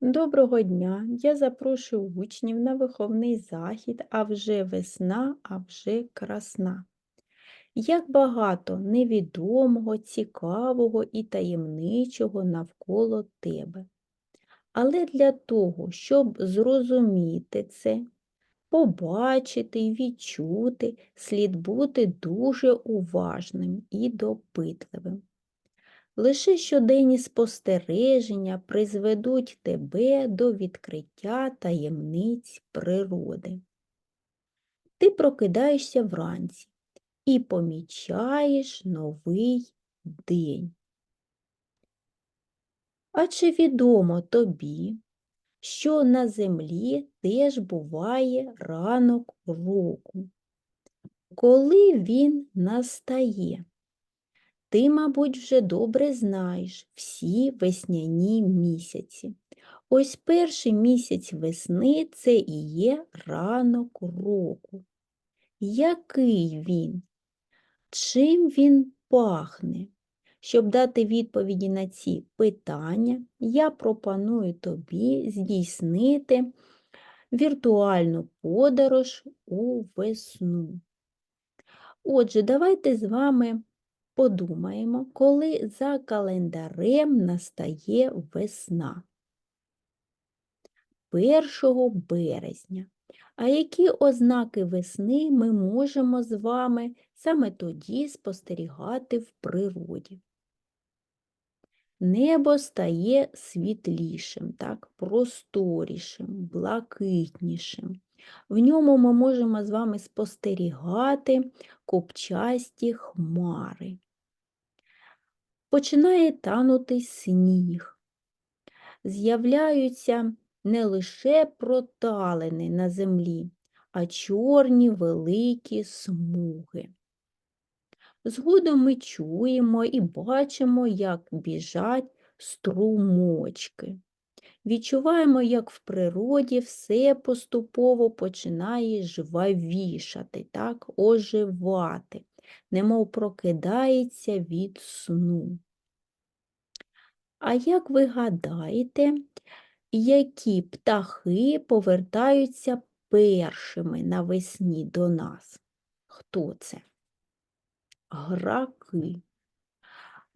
Доброго дня! Я запрошую учнів на виховний захід, а вже весна, а вже красна. Як багато невідомого, цікавого і таємничого навколо тебе. Але для того, щоб зрозуміти це, побачити і відчути, слід бути дуже уважним і допитливим. Лише щоденні спостереження призведуть тебе до відкриття таємниць природи. Ти прокидаєшся вранці і помічаєш новий день. А чи відомо тобі, що на землі теж буває ранок року? Коли він настає? Ти, мабуть, вже добре знаєш всі весняні місяці. Ось перший місяць весни це і є ранок року. Який він? Чим він пахне? Щоб дати відповіді на ці питання, я пропоную тобі здійснити віртуальну подорож у весну. Отже, давайте з вами подумаємо, коли за календарем настає весна. 1 березня. А які ознаки весни ми можемо з вами саме тоді спостерігати в природі? Небо стає світлішим, так, просторішим, блакитнішим. В ньому ми можемо з вами спостерігати копчасті хмари починає танути сніг. З'являються не лише проталини на землі, а чорні великі смуги. Згодом ми чуємо і бачимо, як біжать струмочки. Відчуваємо, як в природі все поступово починає жвавішати, так, оживати немов прокидається від сну. А як ви гадаєте, які птахи повертаються першими навесні до нас? Хто це? Граки.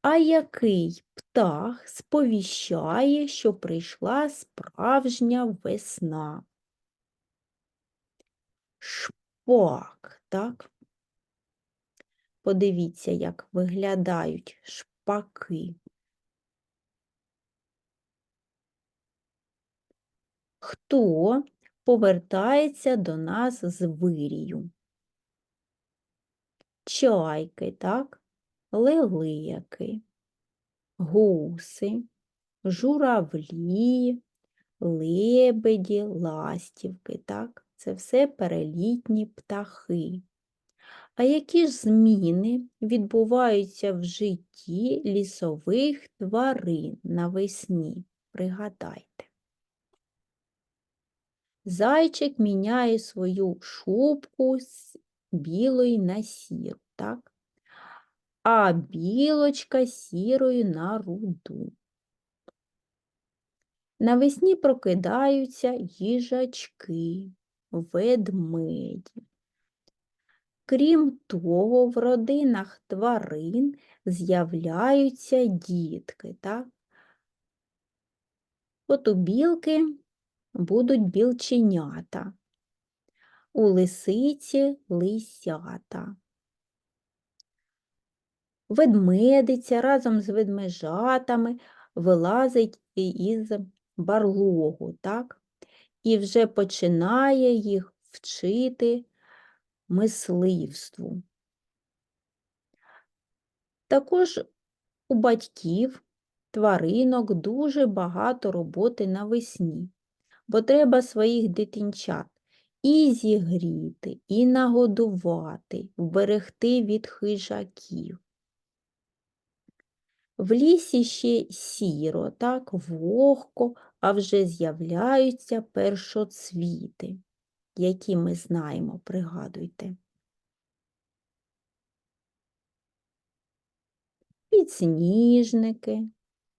А який птах сповіщає, що прийшла справжня весна? Шпак, так? Подивіться, як виглядають шпаки. Хто повертається до нас з вирію? Чайки, так? Лелияки, гуси, журавлі, лебеді, ластівки, так? Це все перелітні птахи. А які ж зміни відбуваються в житті лісових тварин навесні? Пригадайте. Зайчик міняє свою шубку з білої на сіру, так? а білочка сірою на руду. Навесні прокидаються їжачки, ведмеді. Крім того, в родинах тварин з'являються дітки. Так? От у білки будуть білченята, у лисиці лисята. Ведмедиця разом з ведмежатами вилазить із барлогу, так? і вже починає їх вчити мисливству. Також у батьків тваринок дуже багато роботи навесні, бо треба своїх дитинчат і зігріти, і нагодувати, вберегти від хижаків. В лісі ще сіро, так, вогко, а вже з'являються першоцвіти які ми знаємо, пригадуйте. Підсніжники,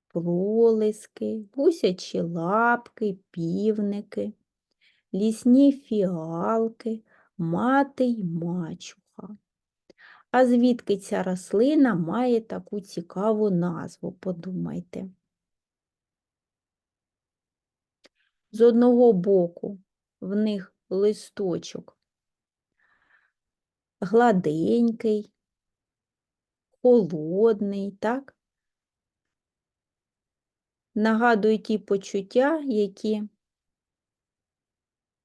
пролиски, гусячі лапки, півники, лісні фіалки, мати й мачуха. А звідки ця рослина має таку цікаву назву, подумайте. З одного боку в них листочок гладенький, холодний, так? Нагадує ті почуття, які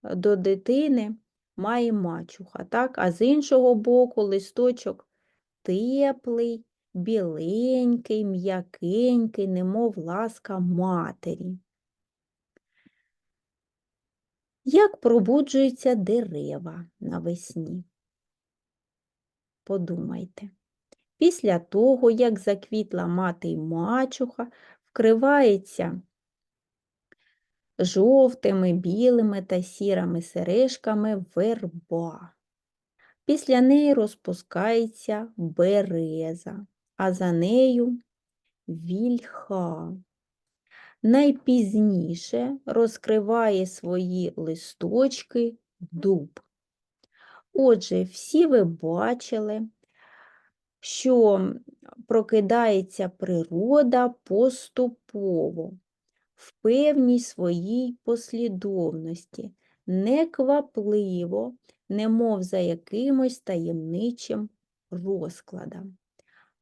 до дитини має мачуха, так? А з іншого боку листочок теплий, біленький, м'якенький, немов ласка матері. Як пробуджуються дерева навесні? Подумайте. Після того, як заквітла мати й мачуха, вкривається жовтими, білими та сірими сережками верба. Після неї розпускається береза, а за нею вільха. Найпізніше розкриває свої листочки дуб. Отже, всі ви бачили, що прокидається природа поступово, в певній своїй послідовності, неквапливо, немов за якимось таємничим розкладом.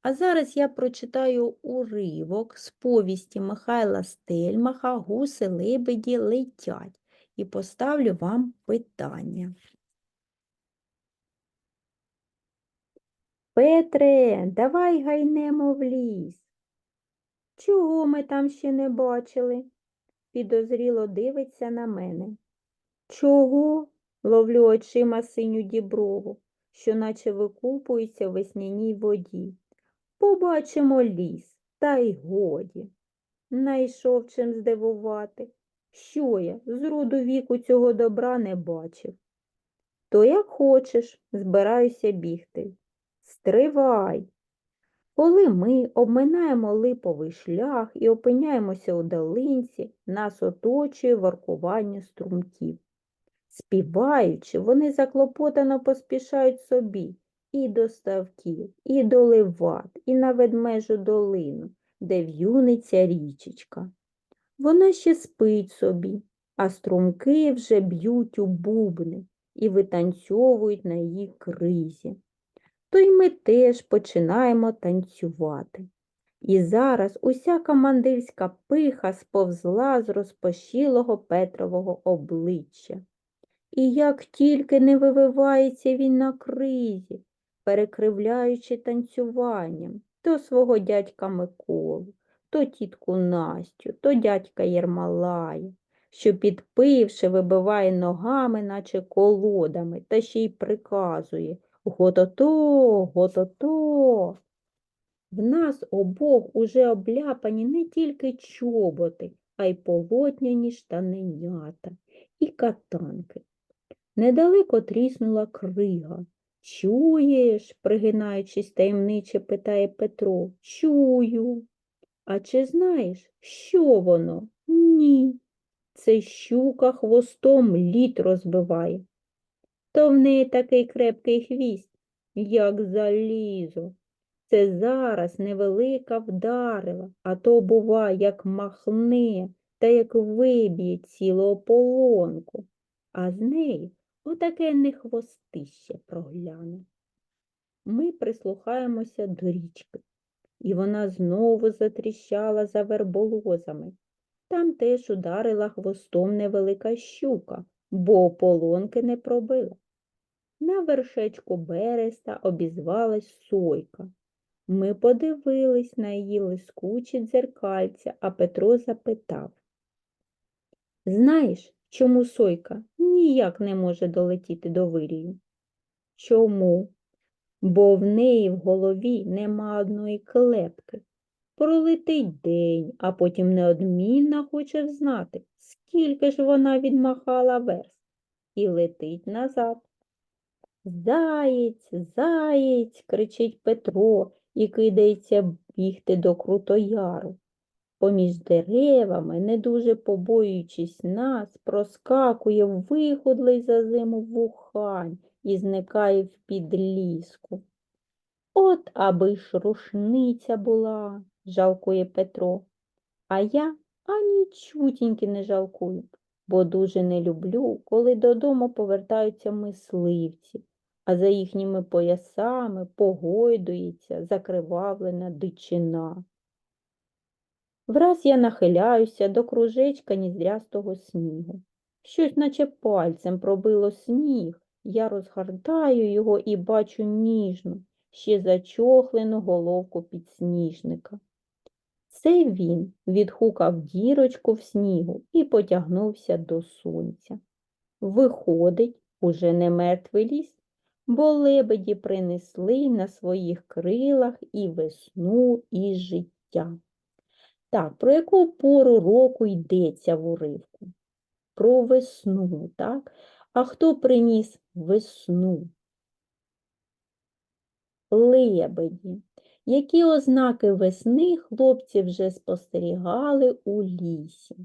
А зараз я прочитаю уривок з повісті Михайла Стельмаха Гуси лебеді летять і поставлю вам питання. Петре, давай гайнемо в ліс. Чого ми там ще не бачили? Підозріло дивиться на мене. Чого? ловлю очима синю діброву, що наче викупується в весняній воді. Побачимо ліс, та й годі. Найшов чим здивувати. Що я з роду віку цього добра не бачив. То як хочеш, збираюся бігти. Стривай. Коли ми обминаємо липовий шлях і опиняємося у долинці, нас оточує воркування струмків. Співаючи, вони заклопотано поспішають собі і до ставків, і до ливат, і на ведмежу долину, де в'юниться річечка. Вона ще спить собі, а струмки вже б'ють у бубни і витанцьовують на її кризі то й ми теж починаємо танцювати. І зараз уся командирська пиха сповзла з розпошілого Петрового обличчя. І як тільки не вививається він на кризі, перекривляючи танцюванням то свого дядька Миколу, то тітку Настю, то дядька Єрмалая, що, підпивши, вибиває ногами, наче колодами, та ще й приказує Готото, готото. В нас обох уже обляпані не тільки чоботи, а й полотняні штаненята і катанки. Недалеко тріснула крига. Чуєш, пригинаючись таємниче, питає Петро. Чую. А чи знаєш, що воно? Ні. Це щука хвостом лід розбиває то в неї такий крепкий хвіст, як залізо. Це зараз невелика вдарила, а то, бува, як махне та як виб'є цілу ополонку, а з неї отаке не хвостище прогляне. Ми прислухаємося до річки, і вона знову затріщала за верболозами. Там теж ударила хвостом невелика щука, бо ополонки не пробила. На вершечку береста обізвалась сойка. Ми подивились на її лискучі дзеркальця, а Петро запитав. Знаєш, чому сойка ніяк не може долетіти до вирію? Чому? Бо в неї в голові нема одної клепки. Пролетить день, а потім неодмінно хоче знати, скільки ж вона відмахала верст, і летить назад. Заєць, заєць, кричить Петро і кидається бігти до Крутояру. Поміж деревами, не дуже побоюючись нас, проскакує виходлий за зиму вухань і зникає в підліску. От аби ж рушниця була, жалкує Петро. А я анічутіньки не жалкую, бо дуже не люблю, коли додому повертаються мисливці, а за їхніми поясами погойдується закривавлена дичина. Враз я нахиляюся до кружечка ніздрястого снігу. Щось, наче пальцем пробило сніг. Я розгортаю його і бачу ніжну, ще зачохлену головку підсніжника. Це він відхукав дірочку в снігу і потягнувся до сонця. Виходить, уже не мертвий ліс, бо лебеді принесли на своїх крилах і весну, і життя. Так, про яку пору року йдеться в уривку? Про весну, так? А хто приніс весну? Лебеді. Які ознаки весни хлопці вже спостерігали у лісі?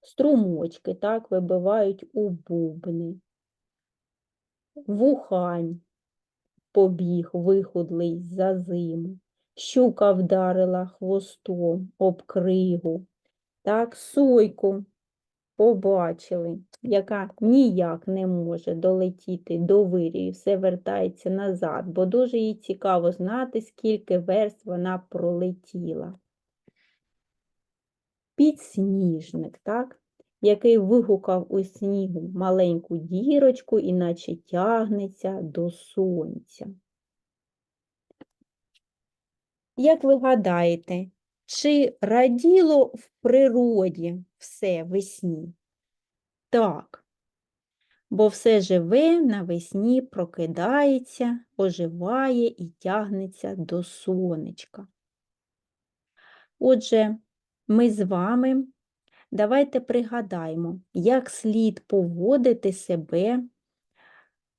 Струмочки, так, вибивають у бубни. Вухань побіг вихудлий за зиму. Щука вдарила хвостом об кригу. Так, сойку побачили, яка ніяк не може долетіти до вирію, все вертається назад, бо дуже їй цікаво знати, скільки верст вона пролетіла. Підсніжник, так? який вигукав у снігу маленьку дірочку, іначе тягнеться до сонця. Як ви гадаєте, чи раділо в природі все весні? Так, бо все живе навесні прокидається, оживає і тягнеться до сонечка. Отже, ми з вами давайте пригадаємо, як слід поводити себе,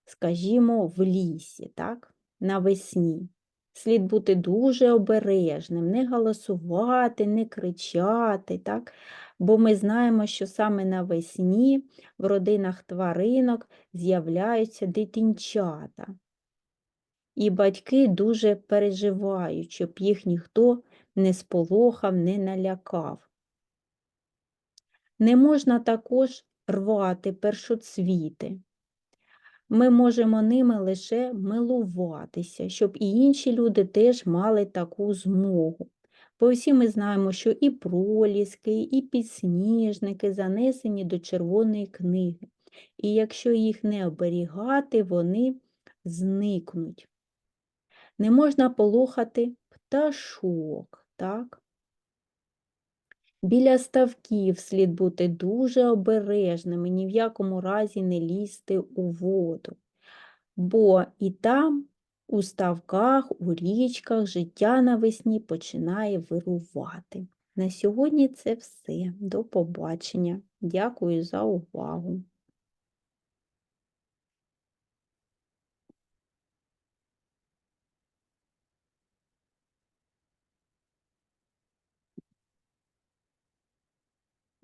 скажімо, в лісі, так, навесні. Слід бути дуже обережним, не голосувати, не кричати, так? бо ми знаємо, що саме навесні в родинах тваринок з'являються дитинчата. І батьки дуже переживають, щоб їх ніхто не сполохав, не налякав. Не можна також рвати першоцвіти ми можемо ними лише милуватися, щоб і інші люди теж мали таку змогу. Бо всі ми знаємо, що і проліски, і підсніжники занесені до червоної книги. І якщо їх не оберігати, вони зникнуть. Не можна полохати пташок, так? Біля ставків слід бути дуже обережними, ні в якому разі не лізти у воду, бо і там, у ставках, у річках життя навесні починає вирувати. На сьогодні це все. До побачення. Дякую за увагу.